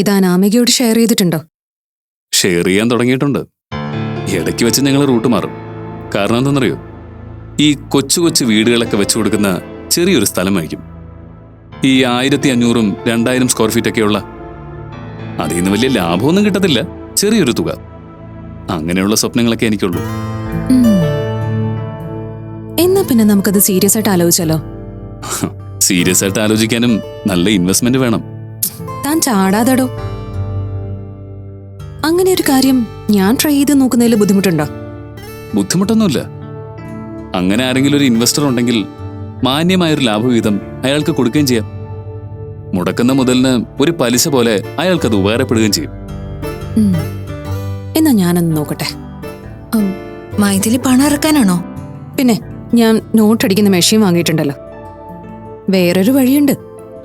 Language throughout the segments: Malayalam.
ഇത് അനാമികയോട് ഷെയർ ചെയ്തിട്ടുണ്ടോ? ഷെയർ ചെയ്യാൻ തുടങ്ങിയിട്ടുണ്ട്. ഇടയ്ക്ക് വെച്ച് ഞങ്ങൾ റൂട്ട് മാറും. കാരണം എന്തെന്നറിയോ ഈ കൊച്ചു കൊച്ചു വീടുകളൊക്കെ വെച്ചു കൊടുക്കുന്ന ചെറിയൊരു സ്ഥലമായിരിക്കും. ഈ ആയിരത്തി അഞ്ഞൂറും രണ്ടായിരം സ്ക്വയർ ഫീറ്റ് ഒക്കെയുള്ള അതിൽ നിന്ന് വലിയ ലാഭമൊന്നും കിട്ടത്തില്ല. ചെറിയൊരു തുക. അങ്ങനെയുള്ള സ്വപ്നങ്ങളൊക്കെ എനിക്കുള്ളൂ. എന്നാ പിന്നെ നമുക്കത് സീരിയസ് ആയിട്ട് ആലോചിച്ചാലോ? സീരിയസ് ആയിട്ട് ആലോചിക്കാനും നല്ല ഇൻവെസ്റ്റ്മെന്റ് വേണം. താൻ ചാടാതടോ. അങ്ങനെ ഒരു കാര്യം ഞാൻ ട്രൈ ചെയ്ത് നോക്കുന്നതിൽ ബുദ്ധിമുട്ടുണ്ടോ? ബുദ്ധിമുട്ടൊന്നുമില്ല. അങ്ങനെ ആരെങ്കിലും ഒരു ഇൻവെസ്റ്റർ ഉണ്ടെങ്കിൽ മാന്യമായൊരു ലാഭവിഹിതം അയാൾക്ക് കൊടുക്കുകയും ചെയ്യാം. മുടക്കുന്ന മുതലിന് ഒരു പലിശ പോലെ അയാൾക്കത് ഉപകാരപ്പെടുകയും ചെയ്യും. എന്നാ ഞാനൊന്ന് നോക്കട്ടെ. മൈഥിലി പണം ഇറക്കാനാണോ? പിന്നെ ഞാൻ നോട്ട് അടിക്കുന്ന മെഷീൻ വാങ്ങിയിട്ടുണ്ടല്ലോ. വേറൊരു വഴിയുണ്ട്.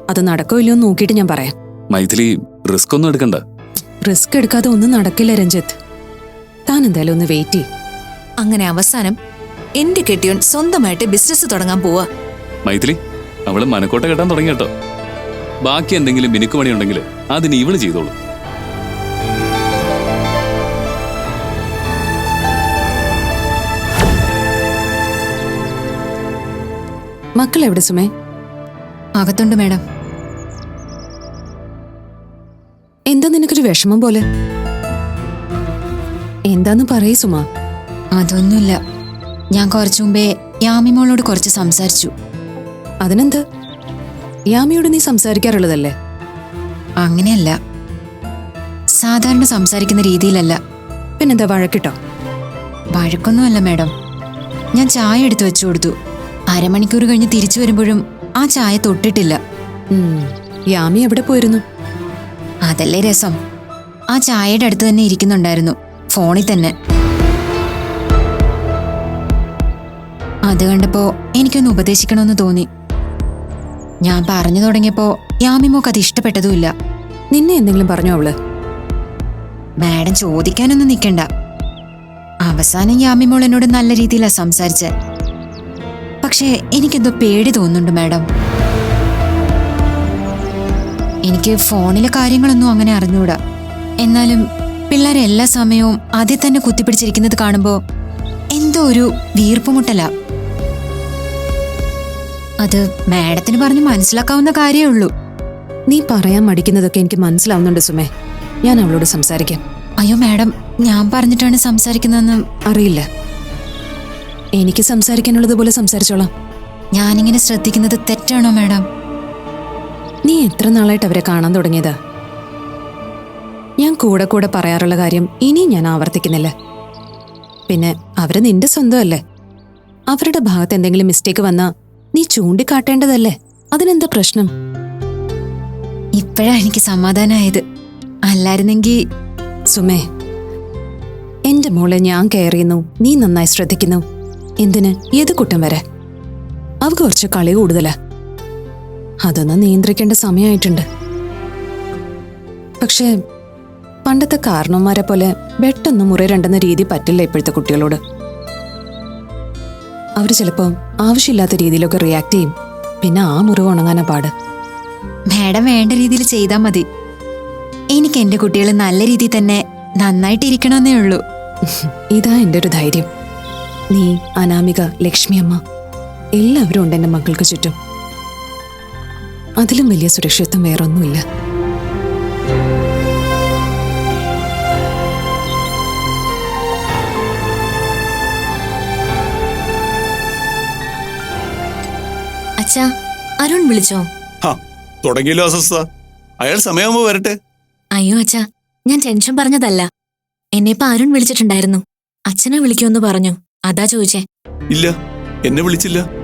അത് നടക്കോ ഇല്ലയോ നോക്കിയിട്ട് ഞാൻ പറയാം. മൈഥിലി റിസ്ക് ഒന്നും എടുക്കണ്ട. റിസ്ക് എടുക്കാതെ ഒന്നും നടക്കില്ല രഞ്ജിത്ത്. താൻ എന്തായാലും ഒന്ന് വെയിറ്റ് ചെയ്യും. അങ്ങനെ അവസാനം എന്റെ കെട്ടിയോൻ സ്വന്തമായിട്ട് ബിസിനസ് തുടങ്ങാൻ പോവാ. മൈഥിലി അവൾ മനക്കോട്ട കെട്ടാൻ തുടങ്ങി കേട്ടോ. ബാക്കി എന്തെങ്കിലും മിനുക്ക് പണി ഉണ്ടെങ്കിൽ അതിന് ഇവൾ ചെയ്തോളൂ. മക്കൾ എവിടെ സുമേ? അകത്തുണ്ട് മേഡം. എന്താ നിനക്കൊരു വിഷമം പോലെ? എന്താന്ന് പറയ് സുമ. അതൊന്നുമില്ല. ഞാൻ കുറച്ചു മുമ്പേ യാമിമോളോട് കുറച്ച് സംസാരിച്ചു. അതിനെന്ത്? യാമിയോട് നീ സംസാരിക്കാറുള്ളതല്ലേ? അങ്ങനെയല്ല. സാധാരണ സംസാരിക്കുന്ന രീതിയിലല്ല. പിന്നെന്താ വഴക്കിട്ടോ? വഴക്കൊന്നുമല്ല മാഡം. ഞാൻ ചായ എടുത്തു വെച്ചു കൊടുത്തു. അരമണിക്കൂർ കഴിഞ്ഞ് തിരിച്ചു വരുമ്പോഴും ആ ചായ തൊട്ടിട്ടില്ല. യാമി എവിടെ പോയിരുന്നു? അതല്ലേ രസം? ആ ചായയുടെ അടുത്ത് തന്നെ ഇരിക്കുന്നുണ്ടായിരുന്നു. ഫോണിൽ തന്നെ. അത് കണ്ടപ്പോ എനിക്കൊന്ന് ഉപദേശിക്കണമെന്ന് തോന്നി. ഞാൻ പറഞ്ഞു തുടങ്ങിയപ്പോ യാമിമോക്ക് അത് ഇഷ്ടപ്പെട്ടതുമില്ല. നിന്നെ എന്തെങ്കിലും പറഞ്ഞോ അവൾ? മാഡം ചോദിക്കാനൊന്നും നിൽക്കണ്ട അവസാനം യാമിമോൾ എന്നോട് നല്ല രീതിയിലാണ് സംസാരിച്ചത് പക്ഷേ എനിക്കെന്തോ പേടി തോന്നുന്നുണ്ട് മാഡം. എനിക്ക് ഫോണിലെ കാര്യങ്ങളൊന്നും അങ്ങനെ അറിഞ്ഞൂടാ. എന്നാലും പിള്ളേരെ എല്ലാ സമയവും അതിൽ തന്നെ കുത്തിപ്പിടിച്ചിരിക്കുന്നത് കാണുമ്പോൾ എന്തോ ഒരു വീർപ്പുമുട്ടല. അത് മാഡത്തിന് പറഞ്ഞ് മനസ്സിലാക്കാവുന്ന കാര്യമേ ഉള്ളൂ. നീ പറയാൻ മടിക്കുന്നതൊക്കെ എനിക്ക് മനസ്സിലാവുന്നുണ്ട് സുമേ. ഞാൻ അവളോട് സംസാരിക്കാം. അയ്യോ മാഡം ഞാൻ പറഞ്ഞിട്ടാണ് സംസാരിക്കുന്നതെന്ന് അറിയില്ല. എനിക്ക് സംസാരിക്കാനുള്ളതുപോലെ സംസാരിച്ചോളാം. ഞാനിങ്ങനെ ശ്രദ്ധിക്കുന്നത് തെറ്റാണോ മാഡം? നീ എത്ര നാളായിട്ട് അവരെ കാണാൻ തുടങ്ങിയത്? ഞാൻ കൂടെ കൂടെ പറയാറുള്ള കാര്യം ഇനിയും ഞാൻ ആവർത്തിക്കുന്നില്ല. പിന്നെ അവർ നിന്റെ സ്വന്തമല്ലേ? അവരുടെ ഭാഗത്ത് എന്തെങ്കിലും മിസ്റ്റേക്ക് വന്നാ നീ ചൂണ്ടിക്കാട്ടേണ്ടതല്ലേ? അതിനെന്താ പ്രശ്നം? ഇപ്പോഴാ എനിക്ക് സമാധാനമായത് അല്ലായിരുന്നെങ്കിൽ സുമേ എന്റെ മോളെ ഞാൻ കെയർ ചെയ്യുന്നു. നീ നന്നായി ശ്രദ്ധിക്കുന്നു. എന്തിന്? ഏത് കുട്ടം വരെ? അവ കുറച്ച് കളി കൂടുതലാ. അതൊന്ന് നിയന്ത്രിക്കേണ്ട സമയമായിട്ടുണ്ട്. പക്ഷേ പണ്ടത്തെ കാരണവന്മാരെ പോലെ പെട്ടെന്ന് മുറി രണ്ടെന്ന രീതി പറ്റില്ല ഇപ്പോഴത്തെ കുട്ടികളോട്. അവർ ചിലപ്പോൾ ആവശ്യമില്ലാത്ത രീതിയിലൊക്കെ റിയാക്ട് ചെയ്യും. പിന്നെ ആ മുറിവ് ഉണങ്ങാനാ പാട്. മേഡം വേണ്ട രീതിയിൽ ചെയ്താൽ മതി. എനിക്ക് എന്റെ കുട്ടികൾ നല്ല രീതിയിൽ തന്നെ നന്നായിട്ടിരിക്കണമെന്നേ ഉള്ളൂ. ഇതാ എന്റെ ഒരു ധൈര്യം. നീ അനാമിക ലക്ഷ്മിയമ്മ എല്ലാവരും ഉണ്ട് എന്റെ മക്കൾക്ക് ചുറ്റും. അതിലും വലിയ സുരക്ഷിതത്വം വേറൊന്നുമില്ല. അച്ഛാ അരുൺ വിളിച്ചോ? തുടങ്ങിയല്ലോ അസ്വസ്ഥ അയാൾ സമയമാകുമ്പോ വരട്ടെ. അയ്യോ അച്ഛാ ഞാൻ ടെൻഷൻ പറഞ്ഞതല്ല. എന്നെ ഇപ്പൊ അരുൺ വിളിച്ചിട്ടുണ്ടായിരുന്നു. അച്ഛനെ വിളിക്കുമെന്ന് പറഞ്ഞു. അതാ ചോദിച്ചേ. ഇല്ല എന്നെ വിളിച്ചില്ല.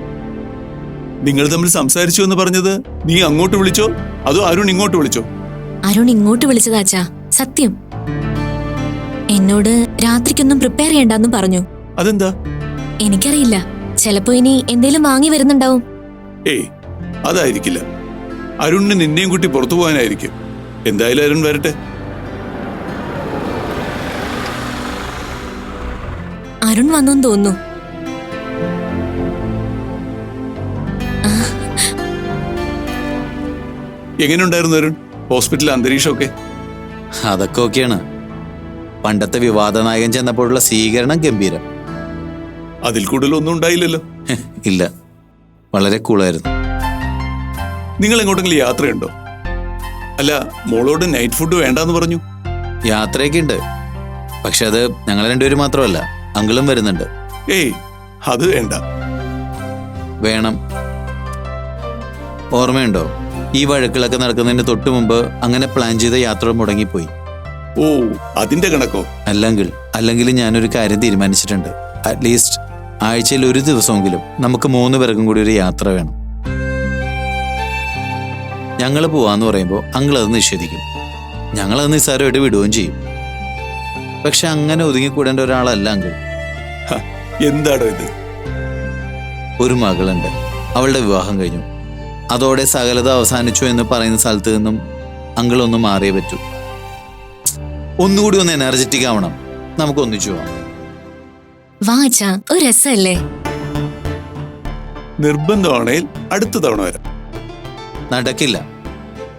നിങ്ങൾ തമ്മിൽ സംസാരിച്ചു എന്ന് പറഞ്ഞത് നീ അങ്ങോട്ട് വിളിച്ചോ? അതോ അരുൺ ഇങ്ങോട്ട് വിളിച്ചോ? അരുൺ ഇങ്ങോട്ട് വിളിച്ചതാച്ചാ സത്യം. എന്നോട് രാത്രിക്കൊന്നും പ്രിപ്പയർ ചെയ്യണ്ടെന്ന് പറഞ്ഞു. അതെന്താ? എനിക്കറിയില്ല. ചിലപ്പോ ഇനി എന്തേലും വാങ്ങി വരുന്നുണ്ടാവും. ഏയ് അതായിരിക്കില്ല. അരുണിന് നിന്നെയും കുട്ടി പുറത്തു പോകാനായിരിക്കും. എന്തായാലും അരുൺ വരട്ടെ. അരുൺ വന്നു തോന്നുന്നു. എങ്ങനെയുണ്ടായിരുന്നു അരുൺ? ഹോസ്പിറ്റലിലെ അന്തരീക്ഷമൊക്കെ? അതൊക്കെ ഓക്കെയാണ്. പണ്ടത്തെ വിവാദ നായകൻ ചെന്നപ്പോഴുള്ള സ്വീകരണം ഗംഭീരം. അതിൽ കൂടുതൽ ഒന്നും ഉണ്ടായില്ലല്ലോ ഇല്ല. വളരെ കൂളായിരുന്നു. നിങ്ങൾ എങ്ങോട്ടെങ്കിലും യാത്രയുണ്ടോ? അല്ല മോളോട് നൈറ്റ് ഫുഡ് വേണ്ടാന്ന് പറഞ്ഞു. യാത്രയൊക്കെ ഉണ്ട് പക്ഷെ അത് ഞങ്ങൾ രണ്ടുപേരും മാത്രമല്ല അങ്കിളും വരുന്നുണ്ട്. ഏയ് അത് വേണ്ട. വേണം. ഓർമ്മയുണ്ടോ? ഈ വഴക്കുകളൊക്കെ നടക്കുന്നതിന് തൊട്ടു മുമ്പ് അങ്ങനെ പ്ലാൻ ചെയ്ത യാത്ര മുടങ്ങിപ്പോയി. ഓ അതിന്റെ കണക്കോ? അല്ലെങ്കിൽ അല്ലെങ്കിൽ ഞാനൊരു കാര്യം തീരുമാനിച്ചിട്ടുണ്ട്. അറ്റ്ലീസ്റ്റ് ആഴ്ചയിൽ ഒരു ദിവസമെങ്കിലും നമുക്ക് മൂന്ന് പേർക്കും കൂടി ഒരു യാത്ര വേണം. ഞങ്ങൾ പോവാന്ന് പറയുമ്പോൾ അങ്കിൾ അത് നിഷേധിക്കും. ഞങ്ങളത് നിസ്സാരമായിട്ട് വിടുകയും ചെയ്യും. പക്ഷെ അങ്ങനെ ഒതുങ്ങിക്കൂടേണ്ട ഒരാളല്ല അങ്കിൾ. എന്താണോ ഇത്? ഒരു മകളുണ്ട്. അവളുടെ വിവാഹം കഴിഞ്ഞു. അതോടെ സകലത അവസാനിച്ചു എന്ന് പറയുന്ന സ്ഥലത്ത് നിന്നും അങ്കിൾ ഒന്ന് മാറിയേ പറ്റൂ. ഒന്നുകൂടി ഒന്ന് എനർജറ്റിക് ആവണം. നമുക്ക് ഒന്നിച്ചു പോവാം. വാ അച്ഛാ ഒരു രസമല്ലേ? നിർബന്ധമാണേൽ അടുത്ത തവണ വരാം. നടക്കില്ല.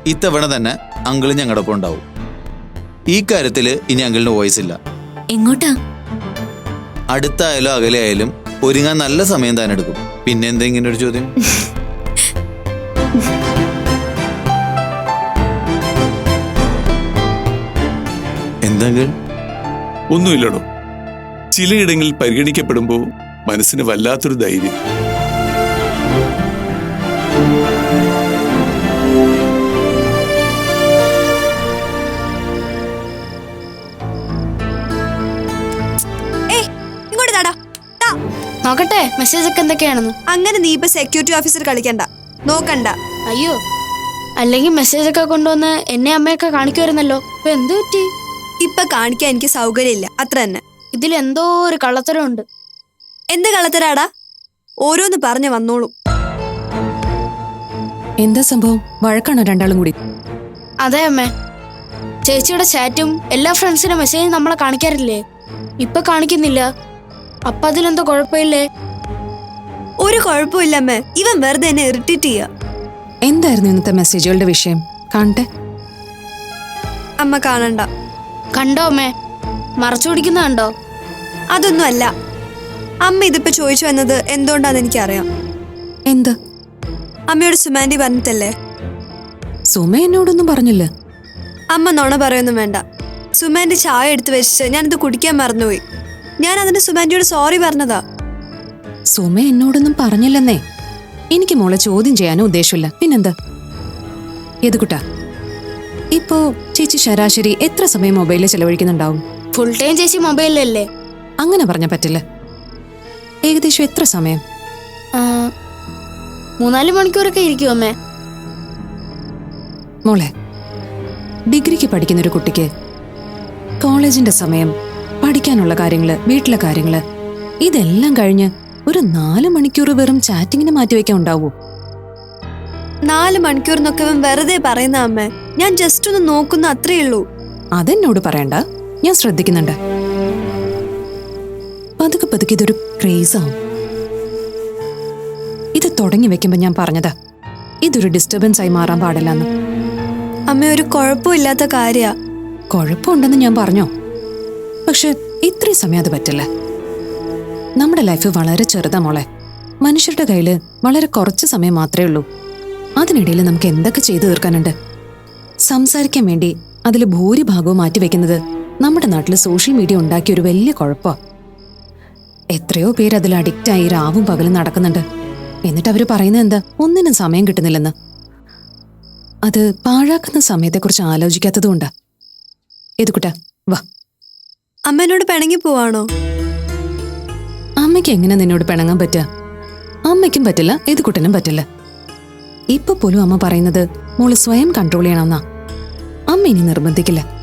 ഇത്തവണ തന്നെ അങ്കിൾ ഞങ്ങളുടെ ഒപ്പം ഉണ്ടാവും. ഈ കാര്യത്തിൽ ഇനി അങ്കിളിന് വോയിസ് ഇല്ല. എങ്ങോട്ടാ? അടുത്തായാലും അകലെയായാലും ഒരുങ്ങാൻ നല്ല സമയം താൻ എടുക്കും. പിന്നെ എന്താ ഇങ്ങനെ ഒരു ചോദ്യം? എന്തെങ്കിൽ ഒന്നുമില്ലടോ. ചിലയിടങ്ങളിൽ പരിഗണിക്കപ്പെടുമ്പോൾ മനസ്സിന് വല്ലാത്തൊരു ധൈര്യം. നോക്കട്ടെ മെസ്സേജ് ഒക്കെ എന്തൊക്കെയാണെന്ന്. അങ്ങനെ നീ ഇപ്പൊ സെക്യൂരിറ്റി ഓഫീസർ കളിക്കണ്ട. നോക്കണ്ട. അയ്യോ അല്ലെങ്കിൽ മെസ്സേജ് ഒക്കെ കൊണ്ടുവന്ന് എന്നെ അമ്മയൊക്കെ കാണിക്കുമായിരുന്നല്ലോ. ഇപ്പൊ എന്ത് പറ്റി? ഇപ്പൊ കാണിക്കാൻ എനിക്ക് സൗകര്യമില്ല. അത്ര തന്നെ. ഇതിൽ എന്തോ ഒരു കള്ളത്തരമുണ്ട്. എന്ത് കള്ളത്തരാടാ? ഓരോന്ന് പറഞ്ഞു വന്നോളൂ. എന്താ സംഭവം? വഴക്കാണോ രണ്ടാളും കൂടി? അതെ അമ്മേ. ചേച്ചിയുടെ ചാറ്റും എല്ലാ ഫ്രണ്ട്സിന്റെ മെസ്സേജും നമ്മളെ കാണിക്കാറില്ലേ? ഇപ്പൊ കാണിക്കുന്നില്ല. അപ്പൊ അതിലെന്തോ കുഴപ്പമില്ലേ? ഒരു കുഴപ്പമില്ല അമ്മേ. ഇവൻ വെറുതെ എന്നെ ഇറിറ്റേറ്റ് ചെയ്യുക എന്തായിരുന്നു ഇന്നത്തെ മെസ്സേജുകളുടെ വിഷയം? കാണട്ടെ. അമ്മ കാണണ്ട. കണ്ടോ അമ്മേ? മറച്ചു പിടിക്കുന്ന കണ്ടോ? അതൊന്നും അല്ല അമ്മ ഇതിപ്പോ ചോദിച്ചു വന്നത് എന്തുകൊണ്ടാന്ന് എനിക്കറിയാം. എന്ത്? അമ്മയോട് സുമാൻഡി പറഞ്ഞിട്ടല്ലേ? സുമ എന്നോടൊന്നും പറഞ്ഞില്ല. അമ്മ നുണ പറയൊന്നും വേണ്ട. സുമാൻഡി ചായ എടുത്തു വെച്ചിട്ട് ഞാനിത് കുടിക്കാൻ മറന്നുപോയി. ഞാൻ അതിന് സുമാൻഡിയോട് സോറി പറഞ്ഞതാ. സുമ എന്നോടൊന്നും പറഞ്ഞില്ലെന്നേ. എനിക്ക് മോളെ ചോദ്യം ചെയ്യാനും ഉദ്ദേശമില്ല. പിന്നെന്താ? ഏതുകുട്ടാ ഇപ്പോ ചേച്ചി ശരാശരി എത്ര സമയം മൊബൈലിൽ ചെലവഴിക്കുന്നുണ്ടാവും? ഫുൾ ടൈം ചേച്ചി മൊബൈലിലല്ലേ അങ്ങനെ പറഞ്ഞ പറ്റില്ല. ഏകദേശം എത്ര സമയം? ആ, മൂന്നാൽ മണിക്കൂറൊക്കെ ഇരിക്കും അമ്മേ. മോളെ ഡിഗ്രിക്ക് പഠിക്കുന്ന ഒരു കുട്ടിക്ക് കോളേജിന്റെ സമയം പഠിക്കാനുള്ള കാര്യങ്ങൾ വീട്ടിലെ കാര്യങ്ങൾ ഇതെല്ലാം കഴിഞ്ഞ് ഒരു നാല് മണിക്കൂർ വെറും ചാറ്റിങ്ങിന് മാറ്റിവെക്കാൻ ഉണ്ടാവൂ? നാല് മണിക്കൂറിനൊക്കെ അവൻ വെറുതെ പറയുന്ന അമ്മേ ഞാൻ ജസ്റ്റ് ഒന്ന് നോക്കുന്ന അത്രേ ഉള്ളൂ. അതെന്നോട് പറയണ്ട? ഞാൻ ശ്രദ്ധിക്കുന്നുണ്ട്. പതുക്കെ പതുക്കെ ഇതൊരു ക്രേസാവും ഇത് തുടങ്ങി വെക്കുമ്പോ ഞാൻ പറഞ്ഞതാ ഇതൊരു ഡിസ്റ്റർബൻസ് ആയി മാറാൻ പാടില്ലെന്ന്. അമ്മ ഒരു കുഴപ്പമില്ലാത്ത കാര്യ. കുഴപ്പമുണ്ടെന്ന് ഞാൻ പറഞ്ഞോ? പക്ഷെ ഇത്രയും സമയം അത് പറ്റില്ല. നമ്മുടെ ലൈഫ് വളരെ ചെറുതാ മോളെ. മനുഷ്യരുടെ കയ്യിൽ വളരെ കുറച്ച് സമയം മാത്രമേ ഉള്ളൂ. അതിനിടയിൽ നമുക്ക് എന്തൊക്കെ ചെയ്തു തീർക്കാനുണ്ട്? സംസാരിക്കാൻ വേണ്ടി അതിൽ ഭൂരിഭാഗവും മാറ്റിവെക്കുന്നത് നമ്മുടെ നാട്ടിൽ സോഷ്യൽ മീഡിയ ഉണ്ടാക്കിയ ഒരു വലിയ കുഴപ്പമാ എത്രയോ പേര് അതിൽ അഡിക്റ്റായി രാവും പകലും നടക്കുന്നുണ്ട്. എന്നിട്ട് അവർ പറയുന്നത് എന്താ? ഒന്നിനും സമയം കിട്ടുന്നില്ലെന്ന്. അത് പാഴാക്കുന്ന സമയത്തെക്കുറിച്ച് ആലോചിക്കാത്തതുകൊണ്ടാ ഏതുകുട്ടാ വാ. അമ്മേനോട് പിണങ്ങി പോവാണോ? അമ്മയ്ക്ക് എങ്ങനെ നിന്നോട് പിണങ്ങാൻ പറ്റുക അമ്മയ്ക്കും പറ്റില്ല ഏതുകുട്ടനും പറ്റില്ല. ഇപ്പൊ പോലും അമ്മ പറയുന്നത് മോൾ സ്വയം കൺട്രോൾ ചെയ്യണമെന്നാ. അമ്മ ഇനി നിർബന്ധിക്കില്ല.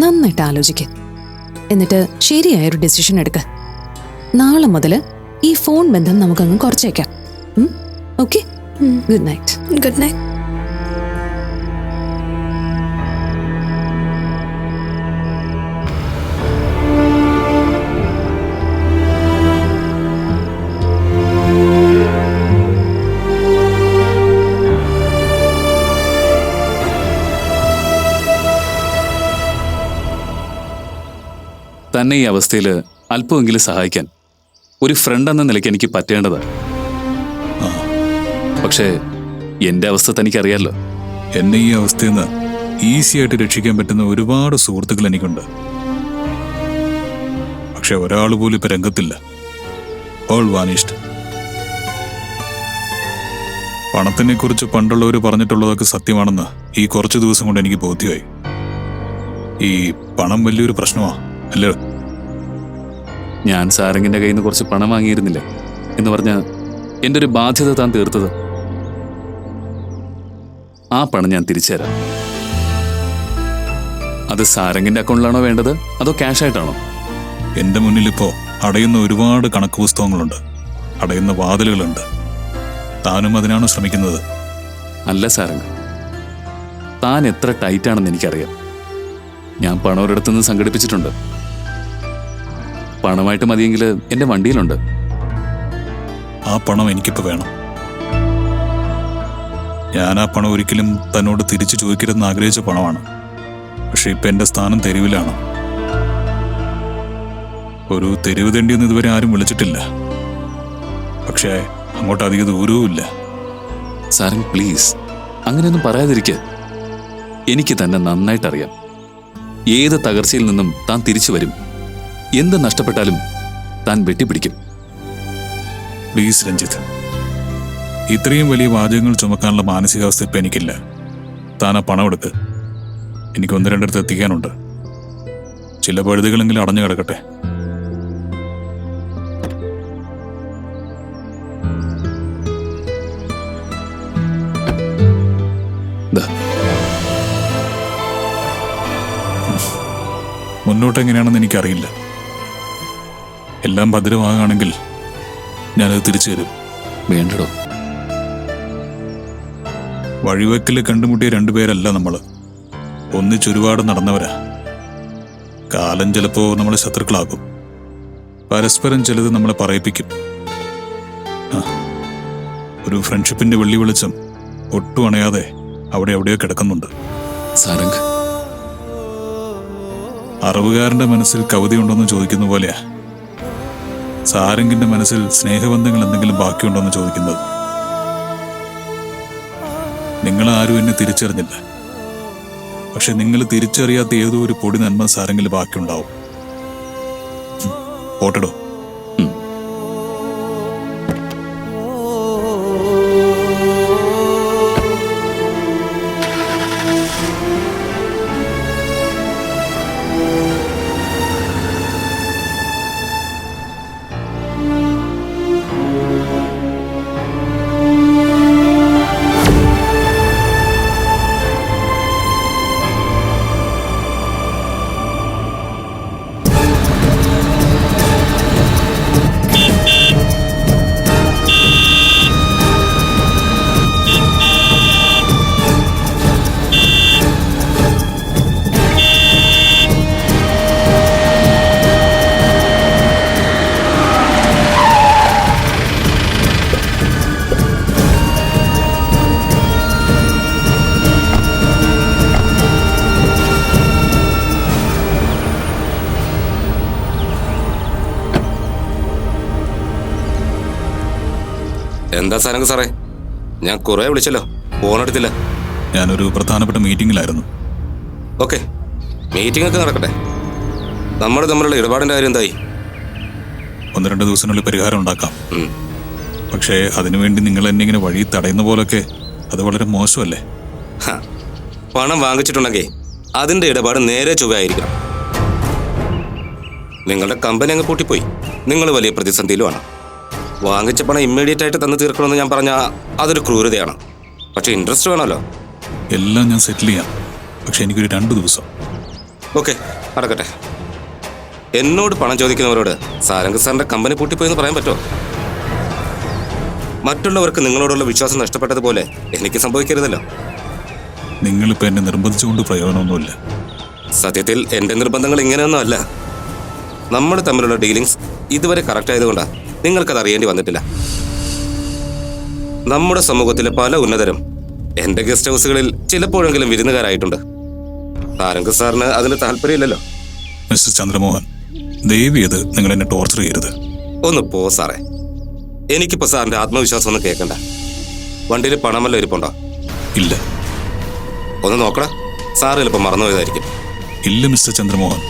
നന്നായിട്ട് ആലോചിക്ക. എന്നിട്ട് ശരിയായ ഒരു ഡിസിഷൻ എടുക്ക. നാളെ മുതൽ ഈ ഫോൺ ബന്ധം നമുക്കങ്ങ് കുറച്ചേക്കാം. Okay good night good night തന്നെ ഈ അവസ്ഥയിൽ അല്പമെങ്കിലും സഹായിക്കാൻ ഒരു ഫ്രണ്ട് എന്ന നിലയ്ക്ക് എനിക്ക് പറ്റേണ്ടതാ പക്ഷേ എന്റെ അവസ്ഥ തനിക്കറിയാലോ. എന്നെ ഈ അവസ്ഥയിൽ നിന്ന് ഈസി ആയിട്ട് രക്ഷിക്കാൻ പറ്റുന്ന ഒരുപാട് സുഹൃത്തുക്കൾ എനിക്കുണ്ട്. പക്ഷെ ഒരാൾ പോലും ഇപ്പൊ രംഗത്തില്ല. ഓൾ വാനിഷ്ഡ് പണത്തിനെ കുറിച്ച് പണ്ടുള്ളവർ പറഞ്ഞിട്ടുള്ളതൊക്കെ സത്യമാണെന്ന് ഈ കുറച്ച് ദിവസം കൊണ്ട് എനിക്ക് ബോധ്യമായി. ഈ പണം വലിയൊരു പ്രശ്നമാ അല്ലേ? ഞാൻ സാരംഗിന്റെ കയ്യിൽ നിന്ന് കുറച്ച് പണം വാങ്ങിയിരുന്നില്ലേ എന്ന് പറഞ്ഞ എന്റെ ഒരു ബാധ്യത താൻ തീർത്തത്. ആ പണം ഞാൻ തിരിച്ചു തരാം അത് സാരംഗിന്റെ അക്കൗണ്ടിലാണോ വേണ്ടത്? അതോ ക്യാഷ് ആയിട്ടാണോ എന്റെ മുന്നിൽ ഇപ്പോ അടയുന്ന ഒരുപാട് കണക്ക് പുസ്തകങ്ങളുണ്ട്. അടയുന്ന വാതിലുകളുണ്ട്. താനും അതിനാണ് ശ്രമിക്കുന്നത്? അല്ല സാരംഗ്. താൻ എത്ര ടൈറ്റ് ആണെന്ന് എനിക്കറിയാം. ഞാൻ പണം ഒരിടത്തുനിന്ന് സംഘടിപ്പിച്ചിട്ടുണ്ട്. പണമായിട്ട് മതിയെങ്കിൽ എന്റെ വണ്ടിയിലുണ്ട്. ആ പണം എനിക്കിപ്പോ വേണം. ഞാൻ ആ പണം ഒരിക്കലും തന്നോട് തിരിച്ചു ചോദിക്കരുതെന്ന് ആഗ്രഹിച്ച പണമാണ്. പക്ഷെ ഇപ്പൊ എന്റെ സ്ഥാനം തെരുവിലാണ്. ഒരു തെരുവ് തെണ്ടിയൊന്നും ഇതുവരെ ആരും വിളിച്ചിട്ടില്ല. പക്ഷേ അങ്ങോട്ട് അധിക ദൂരവുമില്ല സാരംഗ് പ്ലീസ് അങ്ങനെയൊന്നും പറയാതിരിക്കെ. എനിക്ക് തന്നെ നന്നായിട്ടറിയാം. ഏത് തകർച്ചയിൽ നിന്നും താൻ തിരിച്ചു വരും. എന്ത് നഷ്ടപ്പെട്ടാലും താൻ വെട്ടിപ്പിടിക്കും. പ്ലീസ് രഞ്ജിത്ത് ഇത്രയും വലിയ വാചകങ്ങൾ ചുമക്കാനുള്ള മാനസികാവസ്ഥ ഇപ്പം എനിക്കില്ല. താൻ ആ പണം എടുക്ക്. എനിക്ക് ഒന്ന് രണ്ടിടത്ത് എത്തിക്കാനുണ്ട്. ചില പഴുതുകളെങ്കിലും അടഞ്ഞു കിടക്കട്ടെ. മുന്നോട്ട് എങ്ങനെയാണെന്ന് എനിക്കറിയില്ല. എല്ലാം ഭദ്രമാകുകയാണെങ്കിൽ ഞാനത് തിരിച്ചു തരും. വേണ്ടടോ. വഴിവെക്കൽ കണ്ടുമുട്ടിയ രണ്ടുപേരല്ല നമ്മൾ. ഒന്നിച്ചൊരുപാട് നടന്നവരാ. കാലം ചിലപ്പോ നമ്മളെ ശത്രുക്കളാകും പരസ്പരം ചിലത് നമ്മളെ പറയിപ്പിക്കും. ഒരു ഫ്രണ്ട്ഷിപ്പിന്റെ വെള്ളി വെളിച്ചം ഒട്ടും അണയാതെ അവിടെ എവിടെയോ കിടക്കുന്നുണ്ട്. സാരംഗ്. അറിവുകാരന്റെ മനസ്സിൽ കവിതയുണ്ടോന്ന് ചോദിക്കുന്ന പോലെയാ. സാരംഗിന്റെ മനസ്സിൽ സ്നേഹബന്ധങ്ങൾ എന്തെങ്കിലും ബാക്കിയുണ്ടോ എന്ന് ചോദിക്കുന്നത്. നിങ്ങൾ ആരും എന്നെ തിരിച്ചറിഞ്ഞില്ല. പക്ഷെ നിങ്ങൾ തിരിച്ചറിയാത്ത ഏതോ ഒരു പൊടി നന്മ സാരംഗിൽ ബാക്കിയുണ്ടാവും. പോട്ടെടോ. എന്താ സാനങ്ക സാറേ? ഞാൻ കുറെ വിളിച്ചല്ലോ ഫോൺ എടുത്തില്ല. ഞാനൊരു പ്രധാനപ്പെട്ട മീറ്റിംഗിലായിരുന്നു. ഓക്കെ മീറ്റിംഗ് ഒക്കെ നടക്കട്ടെ. നമ്മൾ തമ്മിലുള്ള ഇടപാടിന്റെ കാര്യം എന്തായി? ഒന്ന് രണ്ട് ദിവസത്തിനുള്ളിൽ പരിഹാരം ഉണ്ടാക്കാം. ഉം. പക്ഷേ അതിനുവേണ്ടി നിങ്ങൾ എന്നെ ഇങ്ങനെ വഴി തടയുന്ന പോലൊക്കെ അത് വളരെ മോശമല്ലേ? ഹ. പണം വാങ്ങിച്ചിട്ടുണ്ടെങ്കിൽ അതിന്റെ ഇടപാട് നേരെ ചൊവ്വായിരിക്കണം. നിങ്ങളുടെ കമ്പനി അങ്ങ് പൂട്ടിപ്പോയി. നിങ്ങൾ വലിയ പ്രതിസന്ധിയിലുമാണ്. വാങ്ങിച്ച പണം ഇമ്മീഡിയറ്റ് ആയിട്ട് തന്നു തീർക്കണമെന്ന് ഞാൻ പറഞ്ഞ അതൊരു ക്രൂരതയാണ്. പക്ഷെ ഇൻട്രസ്റ്റ് വേണമല്ലോ. എല്ലാം ഞാൻ സെറ്റിൽ ചെയ്യാം. പക്ഷെ എനിക്കൊരു രണ്ട് ദിവസം. ഓക്കെ നടക്കട്ടെ. എന്നോട് പണം ചോദിക്കുന്നവരോട് സാരംഗ് സാറിന്റെ കമ്പനി പൂട്ടിപ്പോയെന്ന് പറയാൻ പറ്റുമോ? മറ്റുള്ളവർക്ക് നിങ്ങളോടുള്ള വിശ്വാസം നഷ്ടപ്പെട്ടതുപോലെ എനിക്ക് സംഭവിക്കരുതല്ലോ. നിങ്ങളിപ്പോൾ എന്നെ നിർബന്ധിച്ചുകൊണ്ട് പ്രയോജനമൊന്നുമില്ല. സത്യത്തിൽ എന്റെ നിർബന്ധങ്ങൾ ഇങ്ങനെയൊന്നും അല്ല. നമ്മൾ തമ്മിലുള്ള ഡീലിങ്സ് ഇതുവരെ കറക്റ്റ് ആയതുകൊണ്ടാണ് നിങ്ങൾക്കത് അറിയേണ്ടി വന്നിട്ടില്ല. നമ്മുടെ സമൂഹത്തിലെ പല ഉന്നതരും എന്റെ ഗസ്റ്റ് ഹൗസുകളിൽ ചിലപ്പോഴെങ്കിലും വിരുന്നുകാരായിട്ടുണ്ട്. നാരംഗ സാറിന് അതിന് താല്പര്യമില്ലല്ലോ. മിസ്റ്റർ ചന്ദ്രമോഹൻ ദേവി അത് നിങ്ങൾ എന്നെ ടോർച്ചർ ചെയ്യരുത്. ഒന്ന് പോ സാറേ. എനിക്കിപ്പോ സാറിന്റെ ആത്മവിശ്വാസം ഒന്നും കേൾക്കണ്ട. വണ്ടിയിൽ പണമല്ല ഇരിപ്പുണ്ടോ? ഇല്ല. ഒന്ന് നോക്കടാ. സാറ് ചിലപ്പോൾ മറന്നുപോയതായിരിക്കും ഇല്ല മിസ്റ്റർ ചന്ദ്രമോഹൻ.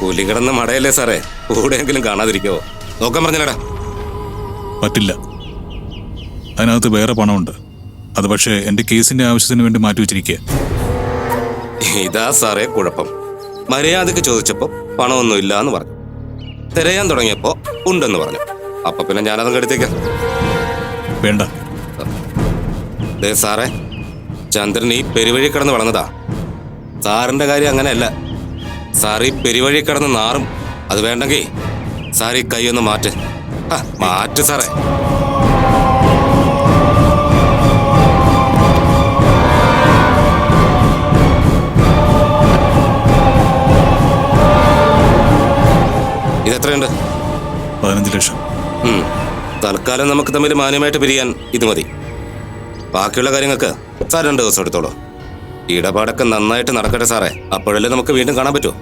പുലി കിടന്ന് മടയല്ലേ സാറേ? കൂടെയെങ്കിലും കാണാതിരിക്കോ നോക്കാൻ പറഞ്ഞില്ലടാ. പറ്റില്ല. അതിനകത്ത് വേറെ പണമുണ്ട്. അത് പക്ഷേ എന്റെ കേസിന്റെ ആവശ്യത്തിന് വേണ്ടി മാറ്റി മാറ്റിവെച്ചിരിക്കുക ഇതാ സാറേ കുഴപ്പം. മര്യാദയ്ക്ക് ചോദിച്ചപ്പോ പണമൊന്നും ഇല്ല എന്ന് പറഞ്ഞു. തിരയാൻ തുടങ്ങിയപ്പോ ഉണ്ടെന്ന് പറഞ്ഞു. അപ്പൊ പിന്നെ ഞാനതും കെടുത്തേക്കാം വേണ്ട. ദേ സാറേ ചന്ദ്രൻ ഈ പെരുവഴി കിടന്ന് വളർന്നതാ. സാറിന്റെ കാര്യം അങ്ങനെയല്ല. സാർ ഈ പെരുവഴി കിടന്ന് നാറും. അത് വേണ്ടെങ്കിൽ സാർ ഈ കൈയൊന്ന് മാറ്റ്. ആ, മാറ്റ് സാറേ. ഇതെത്രയുണ്ട്? പതിനഞ്ച് ലക്ഷം. തൽക്കാലം നമുക്ക് തമ്മിൽ മാന്യമായിട്ട് പിരിയാൻ ഇത് മതി. ബാക്കിയുള്ള കാര്യങ്ങൾക്ക് സാർ രണ്ട് ദിവസം എടുത്തോളൂ. ഇടപാടൊക്കെ നന്നായിട്ട് നടക്കട്ടെ സാറേ. അപ്പോഴല്ലേ നമുക്ക് വീണ്ടും കാണാൻ പറ്റൂ.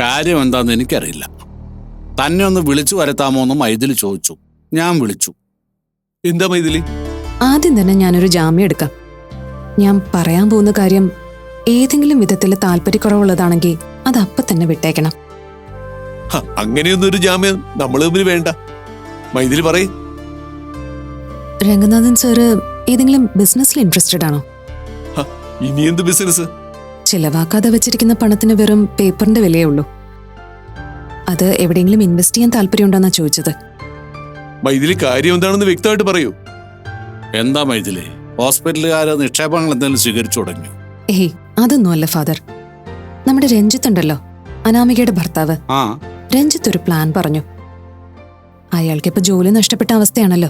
കാര്യം എന്താന്ന് എനിക്കറിയില്ല. തന്നെ ഒന്ന് വിളിച്ചു വരുത്താമോ എന്നും മൈദിലി ചോദിച്ചു. ഞാൻ വിളിച്ചു. എന്താ മൈദിലി ആദ്യം തന്നെ ഞാനൊരു ജാമ്യം എടുക്കാം. ഞാൻ പറയാൻ പോകുന്ന കാര്യം ഏതെങ്കിലും വിധത്തിൽ താല്പര്യക്കുറവുള്ളതാണെങ്കിൽ അത് അപ്പൊ തന്നെ വിട്ടേക്കണം. ഹ, അങ്ങനെയൊന്നും ഒരു ജാമ്യം നമ്മൾ തമ്മിൽ വേണ്ട. മൈദിലി പറയും. രംഗനാഥൻ സാറ് ഏതെങ്കിലും ബിസിനസ്സിൽ ഇൻട്രസ്റ്റഡ് ആണോ ഹ, ഇനി എന്ത് ബിസിനസ് ചിലവാക്കാതെ വെച്ചിരിക്കുന്ന പണത്തിന് വെറും പേപ്പറിന്റെ വിലയേ ഉള്ളൂ. അത് എവിടെയെങ്കിലും ഇൻവെസ്റ്റ് ചെയ്യാൻ താല്പര്യമുണ്ടോന്നാ ചോദിച്ചത്. മൈഥിലി കാര്യം എന്താണെന്ന് വ്യക്തമായിട്ട് പറയൂ. എന്താ മൈഥിലി? ഹോസ്പിറ്റലുകാര് നിക്ഷേപങ്ങൾ എന്തെങ്കിലും സ്വീകരിച്ചു തുടങ്ങി ഏയ് അതൊന്നും അല്ല ഫാദർ. നമ്മുടെ രഞ്ജിത്ത് ഉണ്ടല്ലോ അനാമികയുടെ ഭർത്താവ്. ആ. രഞ്ജിത്ത് ഒരു പ്ലാൻ പറഞ്ഞു. അയാൾക്ക് ഇപ്പൊ ജോലി നഷ്ടപ്പെട്ട അവസ്ഥയാണല്ലോ.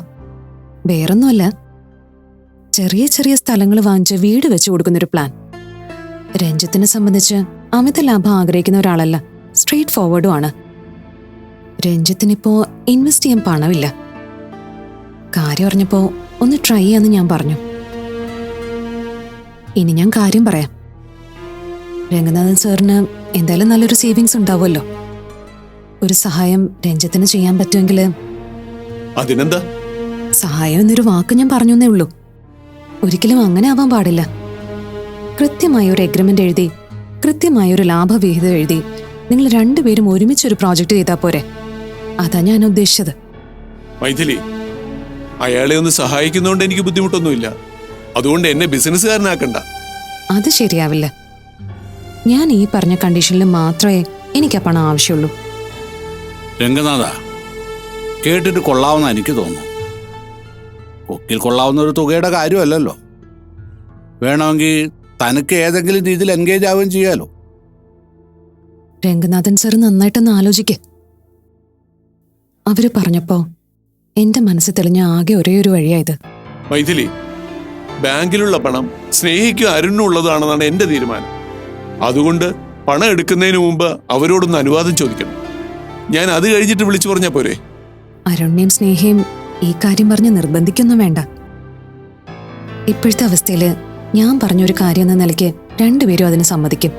വേറൊന്നുമല്ല. ചെറിയ ചെറിയ സ്ഥലങ്ങൾ വാങ്ങിച്ച് വീട് വെച്ച് കൊടുക്കുന്നൊരു പ്ലാൻ. രഞ്ജിത്തിനെ സംബന്ധിച്ച് അമിത ലാഭം ആഗ്രഹിക്കുന്ന ഒരാളല്ല സ്ട്രേറ്റ് ഫോർവേഡും ആണ്. രഞ്ജിത്തിനിപ്പോ ഇൻവെസ്റ്റ് ചെയ്യാൻ പണമില്ല. കാര്യം അറിഞ്ഞപ്പോ ഒന്ന് ട്രൈ ചെയ്യാന്ന് ഞാൻ പറഞ്ഞു. ഇനി ഞാൻ കാര്യം പറയാം. രംഗനാഥൻ സാറിന് എന്തായാലും നല്ലൊരു സേവിങ്സ് ഉണ്ടാവുമല്ലോ. ഒരു സഹായം രഞ്ജിത്തിന് ചെയ്യാൻ പറ്റുമെങ്കിൽ അതിനെന്താ? സഹായം എന്നൊരു വാക്ക് ഞാൻ പറഞ്ഞേ ഉള്ളൂ. ഒരിക്കലും അങ്ങനെ ആവാൻ പാടില്ല. കൃത്യമായ ഒരു എഗ്രിമെന്റ് എഴുതി കൃത്യമായ ഒരു ലാഭവിഹിതം എഴുതി. നിങ്ങൾ രണ്ടുപേരും ഒരുമിച്ച് ഒരു പ്രോജക്റ്റ് ചെയ്താൽ പോരെ. അതാ ഞാൻ ഉദ്ദേശിച്ചത്. മൈഥിലി അയാളെ ഒന്ന് സഹായിക്കുന്നതുകൊണ്ട് എനിക്ക് ബുദ്ധിമുട്ടൊന്നുമില്ല. അതുകൊണ്ട് എന്നെ ബിസിനസ്സുകാരനാക്കണ്ട. അത് ശരിയാവില്ല. ഞാൻ ഈ പറഞ്ഞ കണ്ടീഷനിൽ മാത്രമേ എനിക്ക് ആ പണം ആവശ്യമുള്ളൂ. രംഗനാഥ കേട്ടിട്ട് കൊള്ളാവുന്ന എനിക്ക് തോന്നുന്നു. കൊക്കിൽ കൊള്ളാവുന്ന ഒരു തുകയുടെ കാര്യമല്ലല്ലോ. വേണമെങ്കിൽ തനിക്ക് ഏതെങ്കിലും രീതിയിൽ എൻഗേജ് ആവുകയും ചെയ്യാലോ? രംഗനാഥൻ സർ നന്നായിട്ടൊന്ന് ആലോചിക്ക. അവർ പറഞ്ഞപ്പോ എന്റെ മനസ്സ് തെളിഞ്ഞ ആകെ ഒരേ ഒരു വഴിയായത് മൈഥിലി ബാങ്കിലുള്ള പണം സ്നേഹിക്കും അരുണിനും ഉള്ളതാണെന്നാണ് എന്റെ തീരുമാനം. അതുകൊണ്ട് പണം എടുക്കുന്നതിന് മുമ്പ് അവരോടൊന്ന് അനുവാദം ചോദിക്കണം. ഞാൻ അത് കഴിഞ്ഞിട്ട് വിളിച്ചു പറഞ്ഞാ പോരെ? അരുണ്യം സ്നേഹയും ഈ കാര്യം പറഞ്ഞ് നിർബന്ധിക്കൊന്നും വേണ്ട. ഇപ്പോഴത്തെ അവസ്ഥയിൽ ഞാൻ പറഞ്ഞൊരു കാര്യം എന്ന നിലയ്ക്ക് രണ്ടുപേരും അതിന് സമ്മതിക്കും.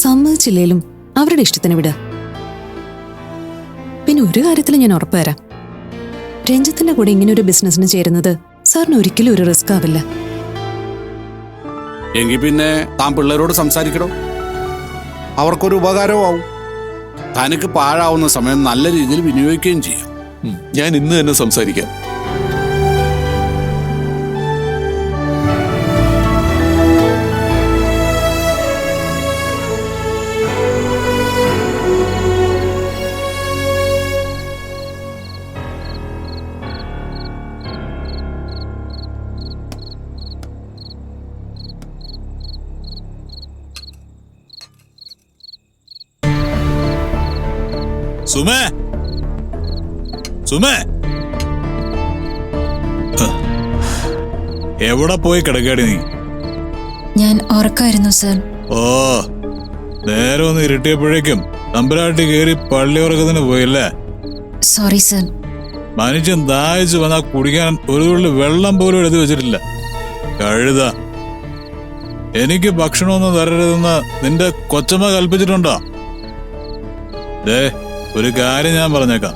സമ്മതിച്ചില്ലേലും അവരുടെ ഇഷ്ടത്തിന് വിടുക പിന്നെ ഒരു കാര്യത്തിൽ ഞാൻ ഉറപ്പ് തരാം. രഞ്ജിത്തിന്റെ കൂടെ ഇങ്ങനെ ഒരു ബിസിനസ്സിന് ചേരുന്നത് സാറിന് ഒരിക്കലും ഒരു റിസ്ക് ആവില്ല. എങ്കിൽ പിന്നെ താൻ പിള്ളേരോട് സംസാരിക്കണോ അവർക്കൊരു ഉപകാരവും ആവും തനിക്ക് പാഴാവുന്ന സമയം നല്ല രീതിയിൽ വിനിയോഗിക്കുകയും ചെയ്യും. ഞാൻ ഇന്ന് തന്നെ സംസാരിക്കാം. സുമേ. എവിടെ പോയി കിടക്കാടി നീ? ഞാൻ ഉറക്കായിരുന്നു സർ. ഓ നേരെ ഒന്ന് ഇരുട്ടിയപ്പോഴേക്കും തമ്പുരാട്ടി കയറി പള്ളി ഉറക്കത്തിന് പോയില്ലേ? Sorry sir. മനുഷ്യൻ ദാഹിച്ചു വന്നാ കുടിക്കാൻ ഒരു തുള്ളി വെള്ളം പോലും എഴുതി വെച്ചിട്ടില്ല. കഴുത. എനിക്ക് ഭക്ഷണമൊന്നും തരരുതെന്ന് നിന്റെ കൊച്ചമ്മ കൽപ്പിച്ചിട്ടുണ്ടോ? ദേ ഒരു കാര്യം ഞാൻ പറഞ്ഞേക്കാം.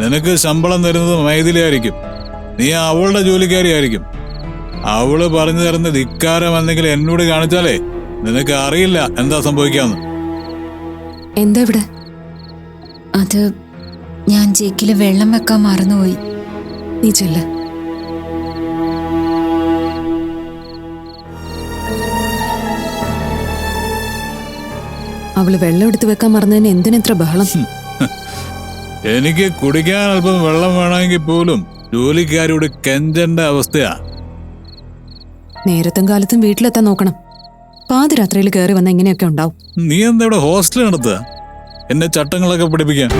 നിനക്ക് ശമ്പളം തരുന്നത് മൈഥിലിയായിരിക്കും. നീ അവളുടെ ജോലിക്കാരിയായിരിക്കും. അവൾ പറഞ്ഞു തരുന്ന ധിക്കാരം എന്തെങ്കിലും എന്നോട് കാണിച്ചാലേ നിനക്ക് അറിയില്ല എന്താ സംഭവിക്കാന്ന്. എന്താ ഇവിടെ അത് ഞാൻ ജേക്കിൽ വെള്ളം വെക്കാൻ മറന്നുപോയി. നീ ചെല്ല. അവൾ വെള്ളം എടുത്ത് വെക്കാൻ മറന്നതിന് എന്തിനെത്ര ബഹളം? എനിക്ക് കുടിക്കാൻ അല്പം വെള്ളം വേണമെങ്കിൽ പോലും ജോലിക്കാരോട് കെഞ്ചേണ്ട അവസ്ഥയാ. നേരത്തും കാലത്തും വീട്ടിലെത്താൻ നോക്കണം. പാതിരാത്രിയിൽ കയറി വന്ന ഇങ്ങനെയൊക്കെ ഉണ്ടാവും. നീ എന്താ ഇവിടെ ഹോസ്റ്റൽ നടത്തുക? എന്നെ ചട്ടങ്ങളൊക്കെ പഠിപ്പിക്കാൻ.